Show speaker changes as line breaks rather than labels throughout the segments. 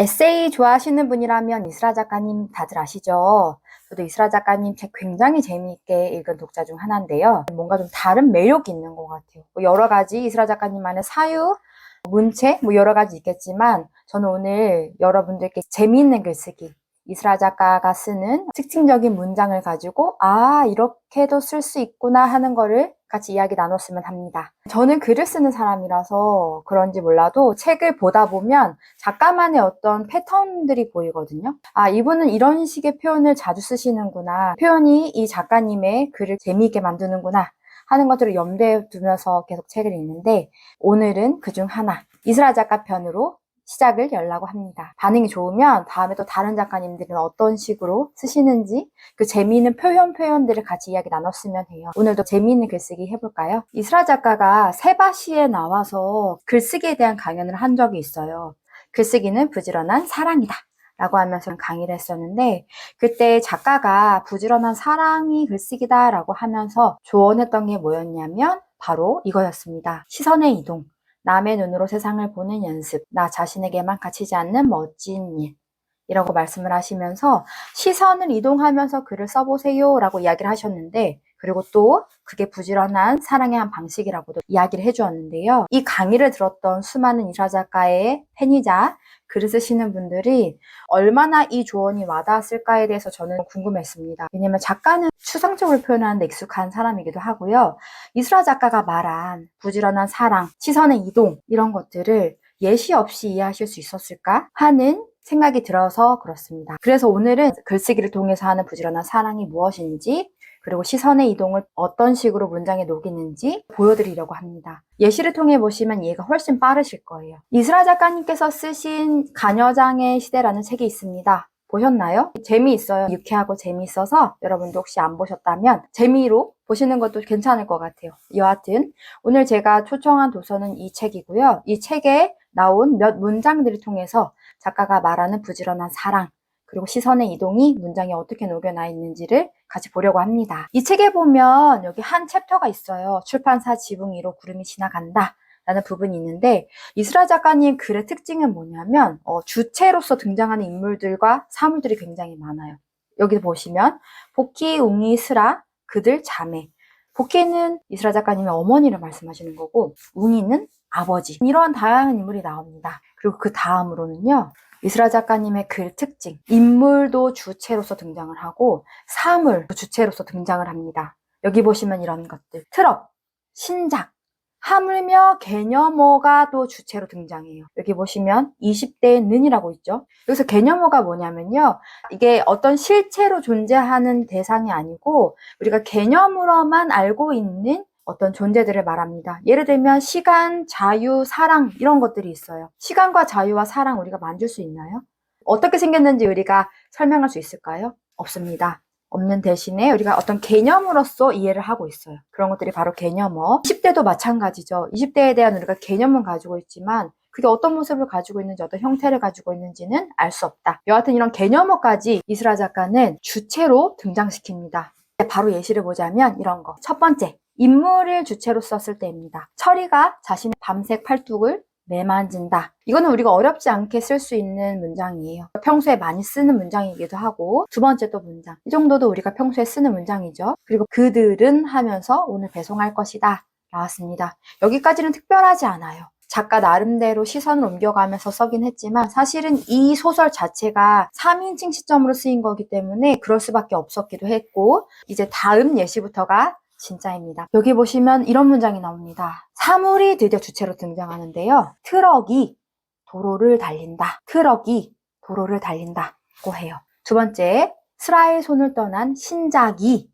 에세이 좋아하시는 분이라면 이스라 작가님 다들 아시죠? 저도 이스라 작가님 책 굉장히 재미있게 읽은 독자 중 하나인데요. 뭔가 좀 다른 매력이 있는 것 같아요. 뭐 여러 가지 이스라 작가님만의 사유, 문체, 뭐 여러 가지 있겠지만 저는 오늘 여러분들께 재미있는 글쓰기, 이스라 작가가 쓰는 특징적인 문장을 가지고 아 이렇게도 쓸 수 있구나 하는 거를 같이 이야기 나눴으면 합니다. 저는 글을 쓰는 사람이라서 그런지 몰라도 책을 보다 보면 작가만의 어떤 패턴들이 보이거든요. 아 이분은 이런 식의 표현을 자주 쓰시는구나. 표현이 이 작가님의 글을 재미있게 만드는구나. 하는 것들을 염두에 두면서 계속 책을 읽는데 오늘은 그중 하나 이스라 작가 편으로 시작을 열라고 합니다. 반응이 좋으면 다음에 또 다른 작가님들은 어떤 식으로 쓰시는지 그 재미있는 표현 표현들을 같이 이야기 나눴으면 해요. 오늘도 재미있는 글쓰기 해볼까요? 이스라 작가가 세바시에 나와서 글쓰기에 대한 강연을 한 적이 있어요. 글쓰기는 부지런한 사랑이다. 라고 하면서 강의를 했었는데 그때 작가가 부지런한 사랑이 글쓰기다 라고 하면서 조언했던 게 뭐였냐면 바로 이거였습니다. 시선의 이동. 남의 눈으로 세상을 보는 연습, 나 자신에게만 갇히지 않는 멋진 일. 이라고 말씀을 하시면서 시선을 이동하면서 글을 써보세요 라고 이야기를 하셨는데 그리고 또 그게 부지런한 사랑의 한 방식이라고도 이야기를 해주었는데요. 이 강의를 들었던 수많은 이사 작가의 팬이자 글을 쓰시는 분들이 얼마나 이 조언이 와닿았을까에 대해서 저는 궁금했습니다. 왜냐면 작가는 추상적으로 표현하는데 익숙한 사람이기도 하고요. 이수라 작가가 말한 부지런한 사랑, 시선의 이동 이런 것들을 예시 없이 이해하실 수 있었을까 하는 생각이 들어서 그렇습니다. 그래서 오늘은 글쓰기를 통해서 하는 부지런한 사랑이 무엇인지 그리고 시선의 이동을 어떤 식으로 문장에 녹이는지 보여드리려고 합니다. 예시를 통해 보시면 이해가 훨씬 빠르실 거예요. 이스라 작가님께서 쓰신 가녀장의 시대라는 책이 있습니다. 보셨나요? 재미있어요. 유쾌하고 재미있어서 여러분도 혹시 안 보셨다면 재미로 보시는 것도 괜찮을 것 같아요. 여하튼 오늘 제가 초청한 도서는 이 책이고요. 이 책에 나온 몇 문장들을 통해서 작가가 말하는 부지런한 사랑, 그리고 시선의 이동이 문장에 어떻게 녹여나 있는지를 같이 보려고 합니다. 이 책에 보면 여기 한 챕터가 있어요. 출판사 지붕 위로 구름이 지나간다. 라는 부분이 있는데 이스라 작가님 글의 특징은 뭐냐면 어, 주체로서 등장하는 인물들과 사물들이 굉장히 많아요. 여기 보시면 복희, 웅이, 스라, 그들 자매. 복희는 이스라 작가님의 어머니를 말씀하시는 거고 웅이는 아버지. 이러한 다양한 인물이 나옵니다. 그리고 그 다음으로는요. 이스라 작가님의 글 특징. 인물도 주체로서 등장을 하고 사물도 주체로서 등장을 합니다. 여기 보시면 이런 것들. 트럭, 신작, 하물며 개념어가 또 주체로 등장해요. 여기 보시면 20대의 는이라고 있죠. 여기서 개념어가 뭐냐면요. 이게 어떤 실체로 존재하는 대상이 아니고 우리가 개념으로만 알고 있는 어떤 존재들을 말합니다. 예를 들면 시간, 자유, 사랑 이런 것들이 있어요. 시간과 자유와 사랑 우리가 만질 수 있나요? 어떻게 생겼는지 우리가 설명할 수 있을까요? 없습니다. 없는 대신에 우리가 어떤 개념으로서 이해를 하고 있어요. 그런 것들이 바로 개념어. 20대도 마찬가지죠. 20대에 대한 우리가 개념은 가지고 있지만 그게 어떤 모습을 가지고 있는지 어떤 형태를 가지고 있는지는 알 수 없다. 여하튼 이런 개념어까지 이스라 작가는 주체로 등장시킵니다. 바로 예시를 보자면 이런 거. 첫 번째, 인물을 주체로 썼을 때입니다. 철이가 자신의 밤색 팔뚝을 매만진다. 이거는 우리가 어렵지 않게 쓸 수 있는 문장이에요. 평소에 많이 쓰는 문장이기도 하고 두 번째 또 문장. 이 정도도 우리가 평소에 쓰는 문장이죠. 그리고 그들은 하면서 오늘 배송할 것이다. 나왔습니다. 여기까지는 특별하지 않아요. 작가 나름대로 시선을 옮겨가면서 써긴 했지만 사실은 이 소설 자체가 3인칭 시점으로 쓰인 거기 때문에 그럴 수밖에 없었기도 했고 이제 다음 예시부터가 진짜입니다. 여기 보시면 이런 문장이 나옵니다. 사물이 드디어 주체로 등장하는데요. 트럭이 도로를 달린다. 트럭이 도로를 달린다고 해요. 두 번째, 스라의 손을 떠난 신작이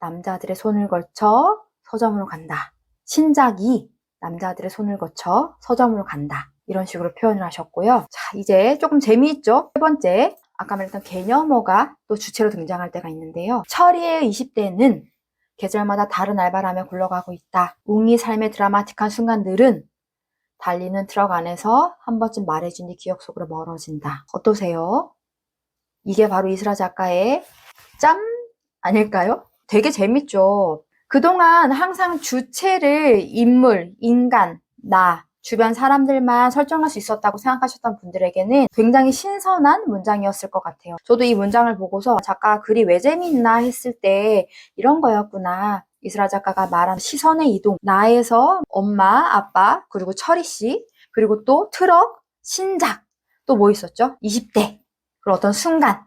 남자들의 손을 걸쳐 서점으로 간다. 신작이 남자들의 손을 거쳐 서점으로 간다. 이런 식으로 표현을 하셨고요. 자, 이제 조금 재미있죠? 세 번째, 아까 말했던 개념어가 또 주체로 등장할 때가 있는데요. 철이의 20대는 계절마다 다른 알바를 하며 굴러가고 있다. 웅이 삶의 드라마틱한 순간들은 달리는 트럭 안에서 한 번쯤 말해준 뒤 기억 속으로 멀어진다. 어떠세요? 이게 바로 이스라 작가의 짬 아닐까요? 되게 재밌죠. 그동안 항상 주체를 인물, 인간, 나, 주변 사람들만 설정할 수 있었다고 생각하셨던 분들에게는 굉장히 신선한 문장이었을 것 같아요. 저도 이 문장을 보고서 작가 글이 왜 재미있나 했을 때 이런 거였구나. 이스라 작가가 말한 시선의 이동. 나에서 엄마, 아빠, 그리고 철이 씨, 그리고 또 트럭, 신작, 또 뭐 있었죠? 20대. 그리고 어떤 순간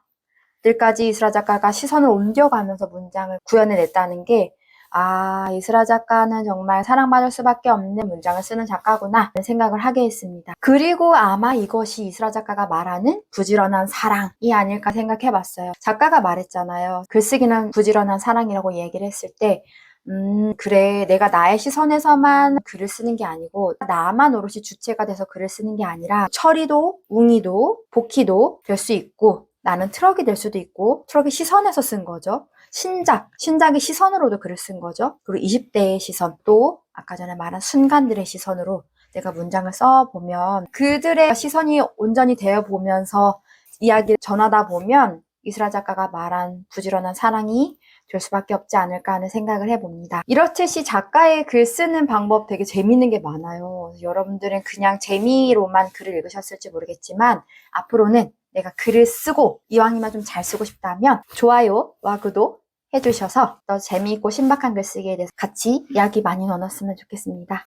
들까지 이스라 작가가 시선을 옮겨가면서 문장을 구현해냈다는 게 아, 이스라 작가는 정말 사랑받을 수밖에 없는 문장을 쓰는 작가구나 라는 생각을 하게 했습니다. 그리고 아마 이것이 이스라 작가가 말하는 부지런한 사랑이 아닐까 생각해 봤어요. 작가가 말했잖아요. 글쓰기는 부지런한 사랑이라고 얘기를 했을 때 음, 그래. 내가 나의 시선에서만 글을 쓰는 게 아니고, 나만 오롯이 주체가 돼서 글을 쓰는 게 아니라, 철이도, 웅이도, 복희도 될 수 있고, 나는 트럭이 될 수도 있고, 트럭이 시선에서 쓴 거죠. 신작, 신작의 시선으로도 글을 쓴 거죠. 그리고 20대의 시선, 또 아까 전에 말한 순간들의 시선으로 내가 문장을 써보면 그들의 시선이 온전히 되어 보면서 이야기를 전하다 보면 이스라 작가가 말한 부지런한 사랑이 될 수밖에 없지 않을까 하는 생각을 해봅니다. 이렇듯이 작가의 글 쓰는 방법 되게 재밌는 게 많아요. 여러분들은 그냥 재미로만 글을 읽으셨을지 모르겠지만 앞으로는 내가 글을 쓰고 이왕이면 좀 잘 쓰고 싶다면 좋아요와 구독 해주셔서 더 재미있고 신박한 글쓰기에 대해서 같이 이야기 많이 나눴으면 좋겠습니다.